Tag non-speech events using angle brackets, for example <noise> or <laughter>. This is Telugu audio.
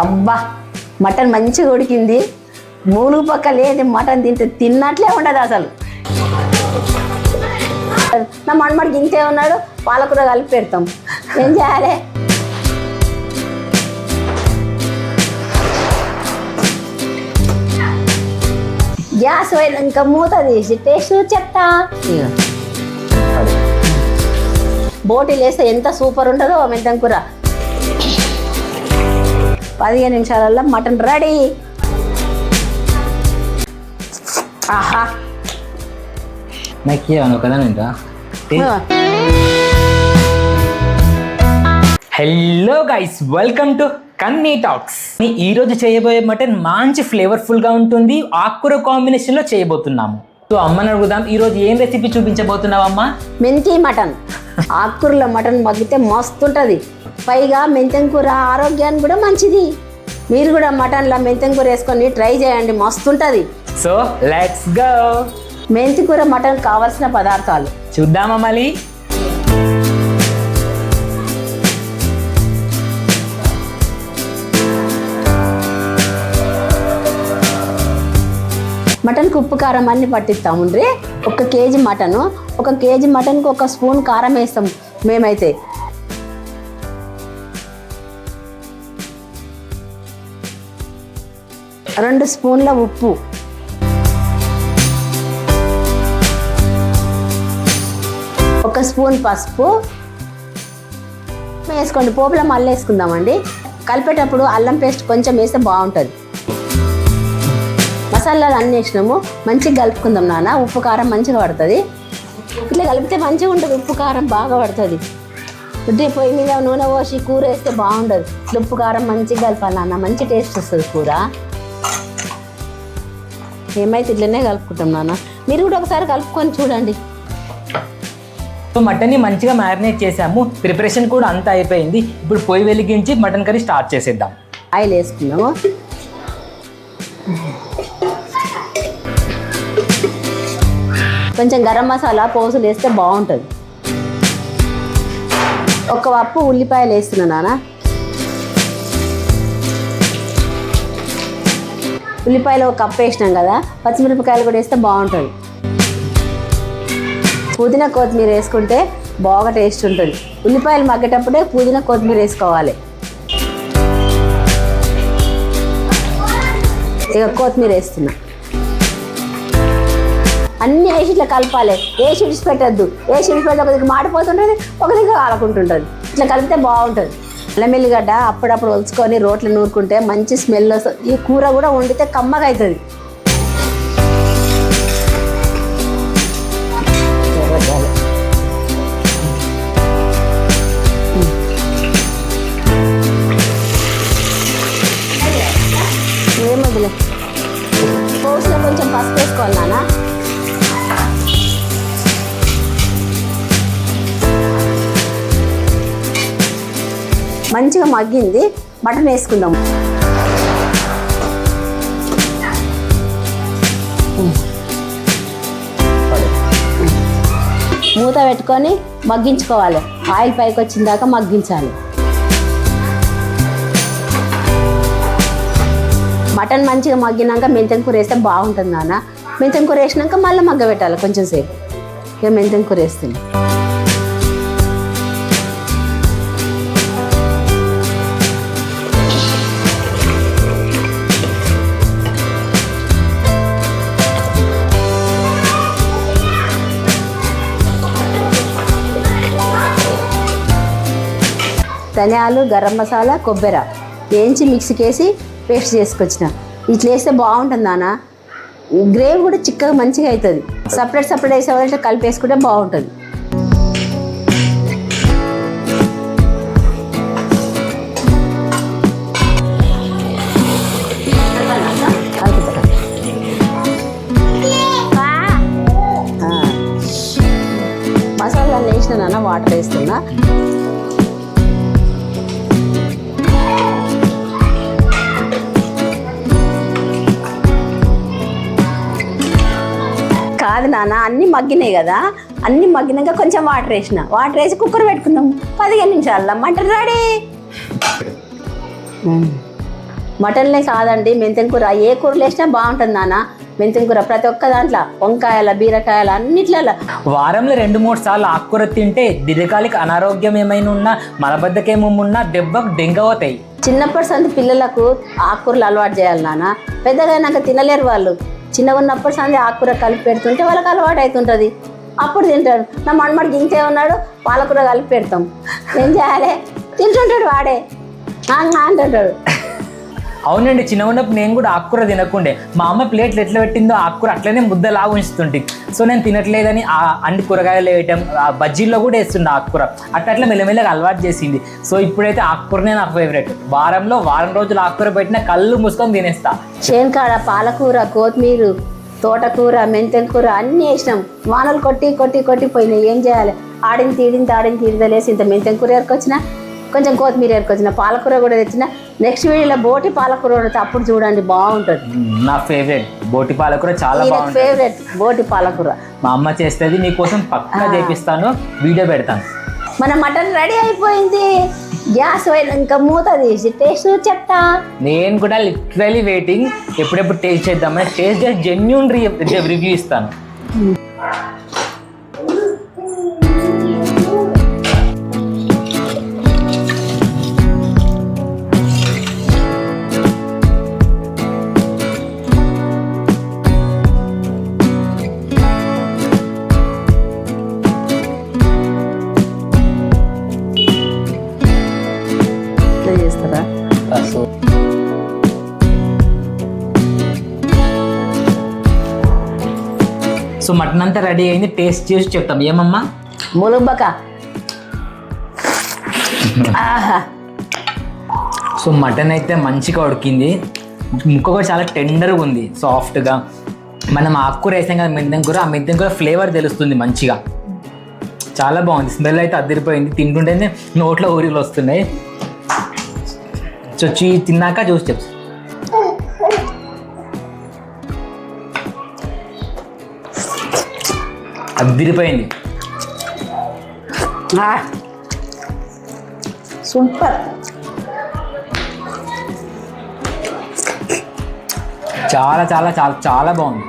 అబ్బా మటన్ మంచిగా ఉడికింది. మూలుగు పక్క లేదు మటన్ తింటే తిన్నట్లే ఉండదు అసలు. నా మనమడికి ఇంతే ఉన్నాడు పాలకూర కలిపి పెడతాం. ఏం చేయాలి? గ్యాస్ పోయినాక మూత తీసి టేస్ట్ చెప్తా. బోటీలు వేస్తే ఎంత సూపర్ ఉంటుందో మెంతం కూర. పదిహేను నిమిషాలలో మటన్ రెడీ. ఆహా. నాకు hello guys welcome to Kanni talks ఈ రోజు చేయబోయే మటన్ మంచి ఫ్లేవర్ఫుల్గా ఉంటుంది. ఆకుకూర కాంబినేషన్లో చేయబోతున్నాము. సో అమ్మని అడుగుదాం ఈ రోజు ఏం రెసిపీ చూపించబోతున్నావు అమ్మా మెంతి మటన్. <laughs> ఆకుకూరలో మటన్ మగ్గితే మస్తు ఉంటుంది. పైగా మెంతం కూర ఆరోగ్యానికి కూడా మంచిది. మీరు కూడా మటన్లో మెంతం కూర వేసుకొని ట్రై చేయండి మస్తు ఉంటుంది సో లెట్స్ గో మెంతి కూర మటన్ కావాల్సిన పదార్థాలు. చూద్దామా మళ్ళీ? మటన్కి ఉప్పు కారం అన్ని పట్టిస్తాముండ్రి ఒక కేజీ మటను ఒక కేజీ మటన్కి ఒక స్పూన్ కారం వేస్తాం మేమైతే. రెండు స్పూన్ల ఉప్పు. ఒక స్పూన్ పసుపు. వేసుకోండి పోపులో మళ్ళీ వేసుకుందామండి. కలిపేటప్పుడు అల్లం పేస్ట్ కొంచెం వేస్తే బాగుంటుంది. మసాలాలు అన్నీ వేసినాము మంచిగా కలుపుకుందాం నాన్న ఉప్పు కారం మంచిగా పడుతుంది. ఇట్లా కలిపితే మంచిగా ఉంటుంది ఉప్పు కారం బాగా పడుతుంది. ఉడ్డి పొయ్యి మీద నూనె పోసి కూర వేస్తే బాగుండదు. ఉప్పు కారం మంచిగా కలపాలి నాన్న మంచి టేస్ట్ వస్తుంది కూర. ఏమైతే ఇట్లనే కలుపుకుంటాం నాన్న. మీరు కూడా ఒకసారి కలుపుకొని చూడండి. మటన్ని మంచిగా మ్యారినేట్ చేసాము. ప్రిపరేషన్ కూడా అంతా అయిపోయింది. ఇప్పుడు పొయ్యి వెలిగించి మటన్ కర్రీ స్టార్ట్ చేసేద్దాం. ఆయిల్ వేసుకుందాము. కొంచెం గరం మసాలా పోసులు వేస్తే బాగుంటుంది. ఒక వప్పు ఉల్లిపాయలు వేస్తున్నా నాన్న. ఉల్లిపాయలు ఒక కప్పు వేసినాం కదా పచ్చిమిరపకాయలు కూడా వేస్తే బాగుంటుంది. పుదీనా కొత్తిమీర వేసుకుంటే బాగా టేస్ట్ ఉంటుంది. ఉల్లిపాయలు మగ్గేటప్పుడే పుదీనా కొత్తిమీర వేసుకోవాలి. ఇక కొత్తిమీర వేస్తున్నా. అన్ని వేసి ఇట్లా కలపాలి వేసి ఏ వేసి విడిచిపెడితే ఒక దగ్గర మాడిపోతుంటుంది ఒక దగ్గర కాలకుంటుంటుంది. ఇట్లా కలిపితే బాగుంటుంది. అల్లం ఎల్లిగడ్డ అప్పుడప్పుడు ఒలుచుకొని రోట్లు నూరుకుంటే మంచి స్మెల్ వస్తుంది. ఈ కూర కూడా వండితే కమ్మగా అవుతుంది ఏం వదిలే కొంచెం పసుపు వేసుకోవాలి నానా మంచిగా మగ్గింది మటన్ వేసుకుందాం. మూత పెట్టుకొని మగ్గించుకోవాలి. ఆయిల్ పైకి వచ్చిన దాకా మగ్గించాలి. మటన్ మంచిగా మగ్గినాక మెంతం కూర వేస్తే బాగుంటుంది నాన్న. మెంతం కూర వేసినాక మళ్ళీ మగ్గ పెట్టాలి కొంచెం సేపు. ఇక మెంతం కూర వేస్తుంది ధనియాలు గరం మసాలా కొబ్బరి. వేయించి మిక్సీకి వేసి పేస్ట్ చేసుకొచ్చిన. ఇట్లా వేస్తే బాగుంటుంది నాన్న. గ్రేవీ కూడా చిక్కగా మంచిగా అవుతుంది సపరేట్ సపరేట్ వేసే ఇట్లా కలిపేసుకుంటే బాగుంటుంది. మసాలా వేసిన నాన్న వాటర్ వేస్తున్నా. నాన్న అన్ని మగ్గినాయి కదా. అన్ని మగ్గినాక కొంచెం వాటర్ వేసిన. వాటర్ వేసి కుక్కర్ పెట్టుకుందాం. పదిహేను నిమిషాల్లో మటన్ రెడీ. మటన్లే కాదండి మెంతెం కూర. ఏ కూరలు వేసినా బాగుంటుంది నాన్న మెంతెం కూర ప్రతి ఒక్క దాంట్లో. వంకాయల బీరకాయల అన్నిట్లలో. వారంలో రెండు మూడు సార్లు ఆకుకూర తింటే దీర్ఘకాలిక అనారోగ్యం ఏమైనా ఉన్నా మలబద్ధకం ఉన్నా దెబ్బకు దెంగవుతాయి చిన్నప్పటి సంది పిల్లలకు ఆకుకూరలు అలవాటు చేయాలి నాన్న పెద్దగా తినలేరు వాళ్ళు. చిన్నగా ఉన్నప్పుడు సంది ఆకుకూర కలిపి పెడుతుంటే వాళ్ళకి అలవాటు అవుతుంటుంది అప్పుడు తింటాడు నా మన్మడికి ఇంతే ఉన్నాడు పాలకూర కలిపి పెడతాం. ఏం చేయాలి? తింటుంటాడు వాడే. అంటుంటాడు. అవునండి చిన్న ఉన్నప్పుడు నేను కూడా ఆకుకూర తినకుండే. మా అమ్మ ప్లేట్లు ఎట్లా పెట్టిందో ఆకుకూర అట్లనే ముద్దలా ఉంచుతుంటే. సో నేను తినట్లేదని ఆ అన్ని కూరగాయలు వేయటం ఆ బజ్జీల్లో కూడా వేస్తుండే ఆకుకూర. అట్లా అట్లా మెల్లమెల్లగా అలవాటు చేసింది. సో ఇప్పుడైతే ఆకుకూరనే నాకు ఫేవరెట్ వారంలో వారం రోజులు ఆకుకూర పెట్టిన కళ్ళు మూసుకొని తినేస్తా. చేనుకాడ పాలకూర కొత్తిమీర తోటకూర మెంతెం కూర అన్నీ వేసినాం. వానలు కొట్టి కొట్టి కొట్టి పోయినాయి. ఏం చేయాలి? ఆడిన తీడింత ఆడిన తీడిదలేసి ఇంత మెంతెం కూర ఎరకొచ్చినా కొంచెం కొత్తిమీర ఎరుకొచ్చిన పాలకూర కూడా తెచ్చిన. నెక్స్ట్ వీడియోలో బోటి పాలకూర వండితే అప్పుడు చూడండి బాగుంటుంది. నా ఫేవరెట్ బోటి పాలకూర చాలా బాగుంటుంది. ఫేవరెట్ బోటి పాలకూర. మా అమ్మ చేస్తుంది మీకోసం పక్కా చేపిస్తాను వీడియో పెడతాను. మన మటన్ రెడీ అయిపోయింది. గ్యాస్ ఇంకా మూత తీసి టేస్ట్ చెప్తా. నేను కూడా లిటరలీ వెయిటింగ్ ఎప్పుడెప్పుడు టేస్ట్ చేద్దామని టేస్ట్ చేసి జెన్యున్ రివ్యూ ఇస్తాను. మటన్ అంతా రెడీ అయింది టేస్ట్ చేసి చెప్తాం. ఏమమ్మా? ములుబక. సో మటన్ అయితే మంచిగా ఉడికింది. ముక్క కూడా చాలా టెండర్గా ఉంది సాఫ్ట్గా మనం ఆకుకూర వేసాం కదా మెంతం కూర ఆ మెంతం కూర ఫ్లేవర్ తెలుస్తుంది మంచిగా. చాలా బాగుంది స్మెల్ అయితే అదిరిపోయింది. తింటుంటేనే నోట్లో ఊరిలు వస్తున్నాయి. సో చీ తిన్నాక చూసి చెప్తా. అదిరిపోయింది. సూపర్. చాలా చాలా చాలా చాలా బాగుంది.